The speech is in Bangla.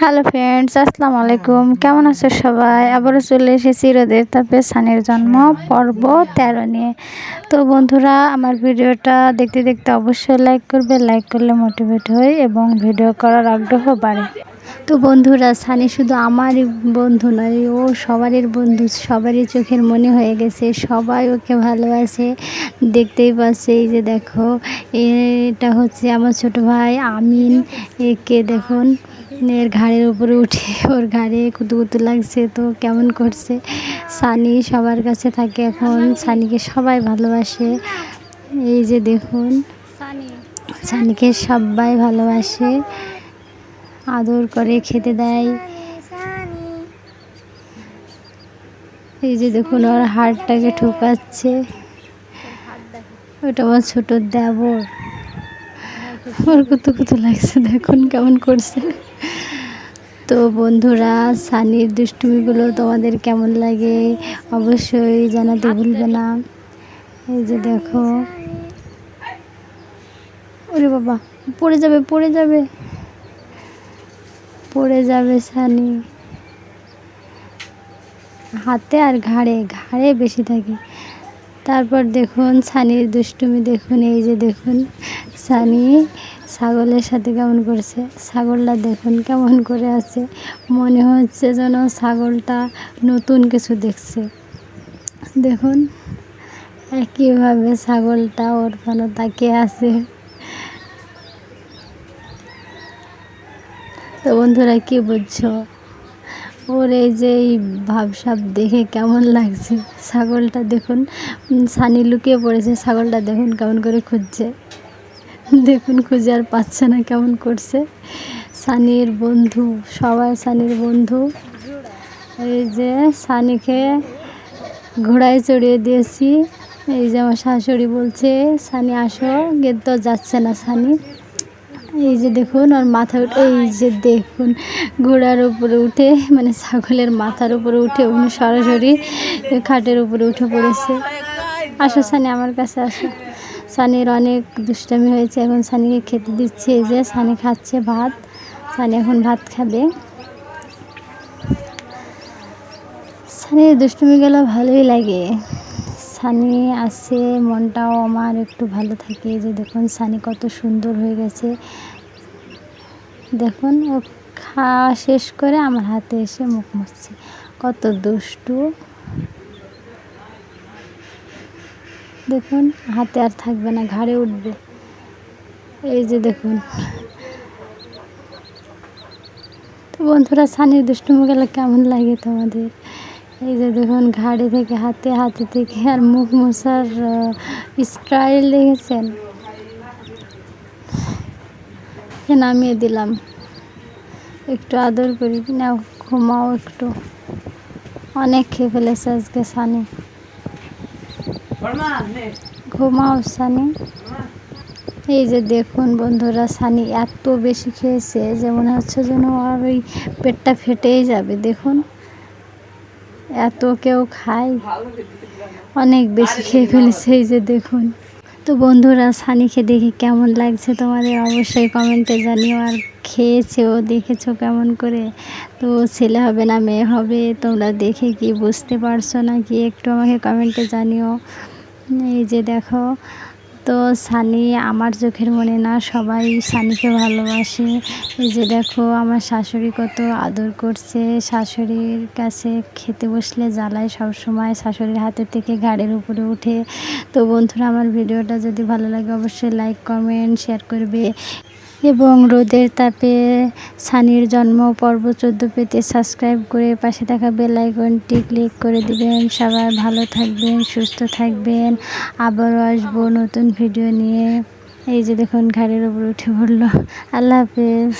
হ্যালো ফ্রেন্ডস আসসালামু আলাইকুম কেমন আছো সবাই? আবারও চলে এসেছি রোদের তাপে সানের জন্ম পর্ব তেরো নিয়ে। তো বন্ধুরা আমার ভিডিওটা দেখতে দেখতে অবশ্যই লাইক করবে লাইক করলে মোটিভেট হই এবং ভিডিও করার আগ্রহ বাড়ে। তো বন্ধুরা সানি শুধু আমারই বন্ধু নয় ও সবারই বন্ধু সবারই চোখের মনে হয়ে গেছে সবাই ওকে ভালোবাসে। দেখতেই পাচ্ছে এই যে দেখো এটা হচ্ছে আমার ছোট ভাই আমিন। একে দেখুন? এর ঘাড়ের উপরে উঠে ওর ঘাড়ে কুতু কুতু লাগছে তো কেমন করছে? সানি সবার কাছে থাকে এখন। সানিকে সবাই ভালোবাসে। এই যে দেখুন সানিকে সবাই ভালোবাসে। আদর করে খেতে দেয়। এই যে দেখুন ওর হাড়টাকে ঠোকাচ্ছে। ওটা আমার ছোট দেবর। ওর কত কত লাগছে দেখুন কেমন করছে। তো বন্ধুরা, সানির দুষ্টুমিগুলো তোমাদের কেমন লাগে অবশ্যই জানাতে ভুলবে না। এই যে দেখো। ওরে বাবা, পড়ে যাবে পড়ে যাবে। পড়ে যাবে সানি। হাতে আর ঘাড়ে ঘাড়ে বেশি থাকে। তারপর দেখুন সানির দুষ্টুমি, দেখুন এই যে দেখুন সানি ছাগলের সাথে কেমন করছে। ছাগলটা দেখুন কেমন করে আছে। মনে হচ্ছে যেন ছাগলটা নতুন কিছু দেখছে। দেখুন, একইভাবে ছাগলটা ওর ফানো তাকিয়ে আছে। তো বন্ধুরা, কি বুঝছ? ওর এই যে এই ভাবসাব দেখে কেমন লাগছে? ছাগলটা দেখুন সানি লুকিয়ে পড়েছে, ছাগলটা দেখুন কেমন করে খুঁজছে। দেখুন, খুঁজে আর পাচ্ছে না কেমন করছে। সানির বন্ধু, সবাই সানির বন্ধু। এই যে সানিকে ঘোড়ায় চড়িয়ে দিয়েছি। এই যে আমার শাশুড়ি বলছে, সানি, আসো, গেট তো যাচ্ছে না সানি। এই যে দেখুন ওর মাথা এই যে দেখুন, ঘোড়ার উপরে উঠে মানে ছাগলের মাথার উপরে উঠে, উনি সরাসরি খাটের উপরে উঠে পড়েছে। আসো সানি আমার কাছে আসো। সানির অনেক দুষ্টামি হয়েছে, এখন সানিকে খেতে দিচ্ছে। এই যে সানি খাচ্ছে ভাত। সানি এখন ভাত খাবে। সানির দুষ্টুমিগুলো ভালোই লাগে। সানি আসে মনটাও আমার একটু ভালো থাকে। যে দেখুন, সানি কত সুন্দর হয়ে গেছে। দেখুন, ও খাওয়া শেষ করে আমার হাতে এসে মুখ মুছছে। কত দুষ্টু। দেখুন, হাতে আর থাকবে না, ঘাড়ে উঠবে। এই যে দেখুন। তো বন্ধুরা, সানির দুষ্টুমি গেলে কেমন লাগে তোমাদের? এই যে দেখুন ঘাড়ি থেকে হাতে হাতে থেকে আর মুখ মশার স্টাইল দেখেছেন? নামিয়ে দিলাম। একটু আদর করি নাও ঘুমাও একটু। অনেক খেয়ে ফেলেছে আজকে সানি। ঘুমাও সানি। এই যে দেখুন বন্ধুরা সানি এত বেশি খেয়েছে যে মনে হচ্ছে যেন আর ওই পেটটা ফেটেই যাবে দেখুন। এত কেউ খায়, অনেক বেশি খেয়ে ফেলেছে এই যে দেখুন। তো বন্ধুরা, সানিকে দেখে কেমন লাগছে তোমাদের অবশ্যই কমেন্টে জানিও, আর খেয়েছেও দেখেছ কেমন করে? তো ছেলে হবে না, মেয়ে হবে, তোমরা দেখে কি বুঝতে পারছ না কি, একটু আমাকে কমেন্টে জানিও। এই যে দেখো তো সানি আমার চোখের মনে না সবাই সানিকে ভালোবাসে। এই যে দেখো, আমার শাশুড়ি কত আদর করছে। শাশুড়ির কাছে খেতে বসলে জ্বালায় সবসময়, শাশুড়ির হাতের থেকে ঘাড়ের উপরে উঠে তো বন্ধুরা, আমার ভিডিওটা যদি ভালো লাগে, অবশ্যই লাইক কমেন্ট শেয়ার করবে। এবং রোদের তাপে সানির জন্ম পর্ব চোদ্দ পেতে সাবস্ক্রাইব করে পাশে থাকা বেল আইকনটি ক্লিক করে দিবেন। সবাই ভালো থাকবেন, সুস্থ থাকবেন। আবারও আসব নতুন ভিডিও নিয়ে। এই যে দেখুন, ঘাড়ের ওপর উঠে পড়ল। আল্লাহ হাফেজ।